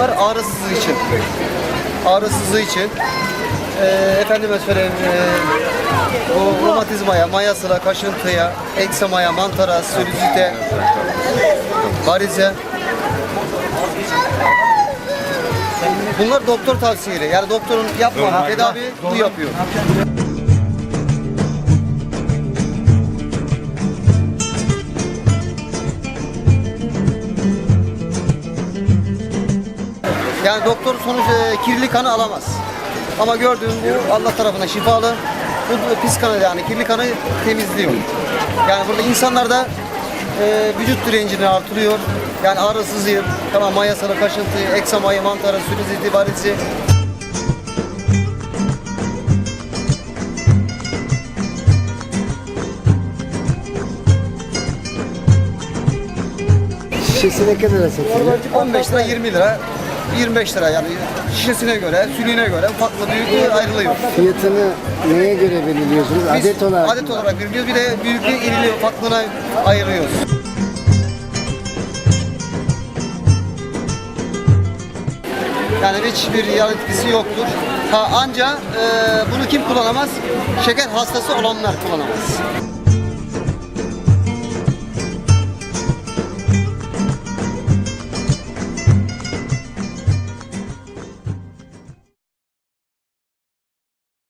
ağrısızlığı için. Ağrısızlığı için. E, efendime söyleyeyim e, bu romatizmaya, mayasına, kaşıntıya, eksemaya, mantara, sülüzite, varize. Bunlar doktor tavsiyeleri. Yani doktorun yapmadığı tedavi bu yapıyor. Yani doktor sonuç e, kirli kanı alamaz. Ama gördüğün bu Allah tarafından şifalı. Bu pis kanı yani kirli kanı temizliyor. Yani burada insanlarda e, vücut direncini artırıyor. Yani ağrısızlığı, tamam mayasal kaşıntı, eksamayı, mantarı, sülüziti, varizi. Şişesi ne kadar satılıyor? 15 lira 20 lira 25 lira yani şişesine göre, sülüğüne göre farklı büyüklüğü ayrılıyor. Fiyatını neye göre belirliyorsunuz? Biz Adet olarak adet olarak belirliyoruz. Bir de büyüklüğü, iriliği, ufaklığına ayırıyoruz. Yani hiçbir yan etkisi yoktur. Ha, anca e, bunu kim kullanamaz? Şeker hastası olanlar kullanamaz.